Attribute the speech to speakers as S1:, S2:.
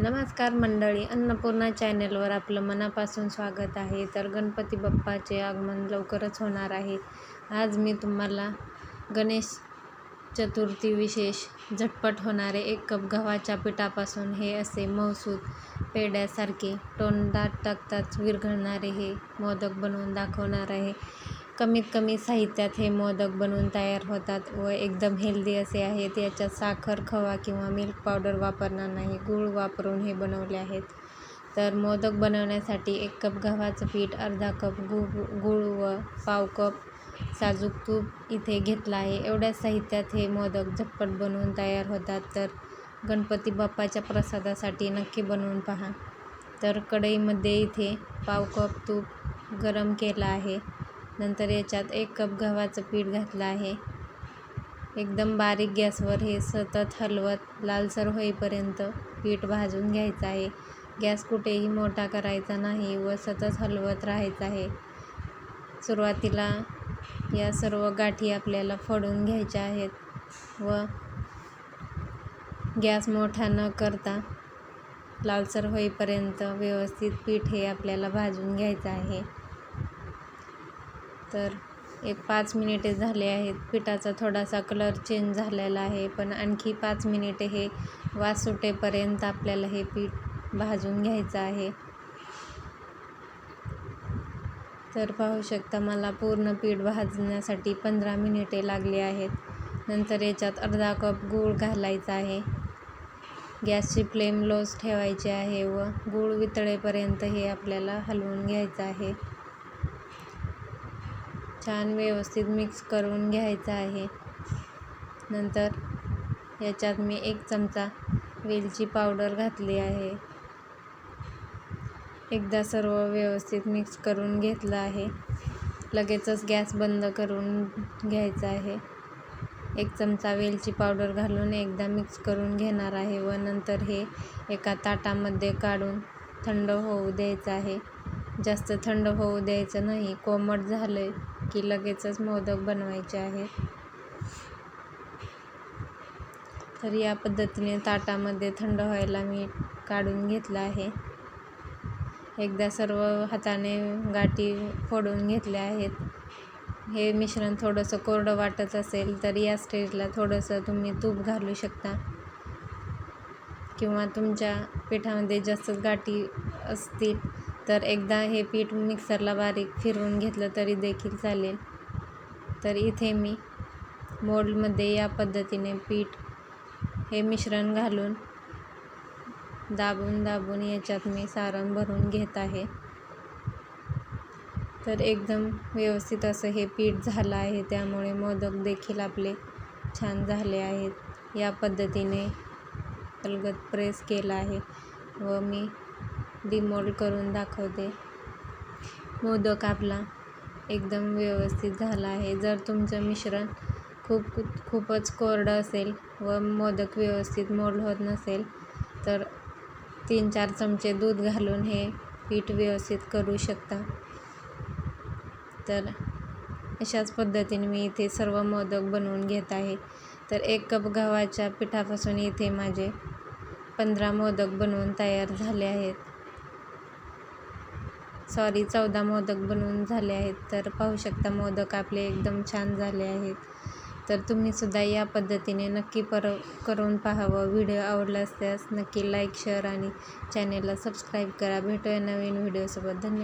S1: नमस्कार मंडळी अन्नपूर्णा चॅनेलवर आपलं मनापासून स्वागत आहे. तर गणपती बाप्पाचे आगमन लवकरच होणार आहे. आज मी तुम्हाला गणेश चतुर्थी विशेष झटपट होणारे एक कप गव्हाच्या पिठापासून हे असे मऊसूत पेड्यासारखे तोंडात टाकताच विरघळणारे हे मोदक बनवून दाखवणार आहे. कमीत कमी साहित्यात हे मोदक बनवून तयार होतात व एकदम हेल्दी असे आहेत. याच्यात साखर खवा किंवा मिल्क पावडर वापरणार नाही. गूळ वापरून हे बनवले आहेत. तर मोदक बनवण्यासाठी एक कप गव्हाचं पीठ अर्धा कप गु गूळ व पाव कप साजूक तूप इथे घेतला आहे. एवढ्या साहित्यात हे मोदक झटपट बनवून तयार होतात. तर गणपती बाप्पाच्या प्रसादासाठी नक्की बनवून पहा. तर कढईमध्ये इथे पाव कप तूप गरम केलं आहे. नंतर याच्यात एक कप गव्हाचं पीठ घातलं आहे. एकदम बारीक गॅसवर हे सतत हलवत लालसर होईपर्यंत पीठ भाजून घ्यायचं आहे. गॅस कुठेही मोठा करायचा नाही व सतत हलवत राहायचं आहे. सुरुवातीला या सर्व गाठी आपल्याला फोडून घ्यायच्या आहेत व गॅस मोठा न करता लालसर होईपर्यंत व्यवस्थित पीठ हे आपल्याला भाजून घ्यायचं आहे. तर एक पाच मिनिटे झाले आहेत. पिठाचा थोडासा कलर चेंज झालेला आहे पण आणखी पाच मिनिटे हे वास सुटेपर्यंत आपल्याला हे पीठ भाजून घ्यायचं आहे. तर पाहू शकता मला पूर्ण पीठ भाजण्यासाठी पंधरा मिनिटे लागली आहेत. नंतर याच्यात अर्धा कप गूळ घालायचा आहे. गॅसची फ्लेम लोच ठेवायची आहे व गूळ वितळेपर्यंत हे आपल्याला हलवून घ्यायचं आहे. छान व्यवस्थित मिक्स करून घ्यायचं आहे. नंतर याच्यात मी एक चमचा वेलची पावडर घातली आहे. एकदा सर्व व्यवस्थित मिक्स करून घेतलं आहे. लगेचच गॅस बंद करून घ्यायचा आहे. एक चमचा वेलची पावडर घालून एकदा मिक्स करून घेणार आहे व नंतर हे एका ताटामध्ये काढून थंड होऊ द्यायचं आहे. जास्त थंड होऊ द्यायचं नाही कोमट झालं की लगेचच मोदक बनवायचे आहेत. तर या पद्धतीने ताटामध्ये थंड व्हायला मी काढून घेतलं आहे. एकदा सर्व हाताने गाठी फोडून घेतल्या आहेत. हे मिश्रण थोडंसं कोरडं वाटत असेल तर या स्टेजला थोडंसं तुम्ही तूप घालू शकता. किंवा तुमच्या पिठामध्ये जास्त गाठी असतील तर एकदा हे पीठ मिक्सरला बारीक फिरवून घेतलं तरी देखील चालेल. तर इथे मी मोल्डमध्ये या पद्धतीने पीठ हे मिश्रण घालून दाबून दाबून याच्यात मी सारण भरून घेत आहे. तर एकदम व्यवस्थित असं हे पीठ झालं आहे त्यामुळे मोदक देखील आपले छान झाले आहेत. या पद्धतीने अलगद प्रेस केला आहे व मी डिमोल्ड करून दाखवते. मोदक आपला एकदम व्यवस्थित झाला आहे. जर तुमचं मिश्रण खूप खूपच कोरडं असेल व मोदक व्यवस्थित मोल्ड होत नसेल तर तीन चार चमचे दूध घालून हे पीठ व्यवस्थित करू शकता. तर अशाच पद्धतीने मी इथे सर्व मोदक बनवून घेत आहे. तर एक कप गव्हाच्या पिठापासून इथे माझे पंधरा मोदक बनवून तयार झाले आहेत. सॉरी चौदा मोदक बनवून झाले आहेत तर पाहू शकता मोदक आपले एकदम छान झाले आहेत. तर तुम्हीसुद्धा या पद्धतीने नक्की पर करून पाहावं. व्हिडिओ आवडला असल्यास नक्की लाईक शेअर आणि चॅनेलला सबस्क्राईब करा. भेटूया नवीन व्हिडिओसोबत. धन्यवाद.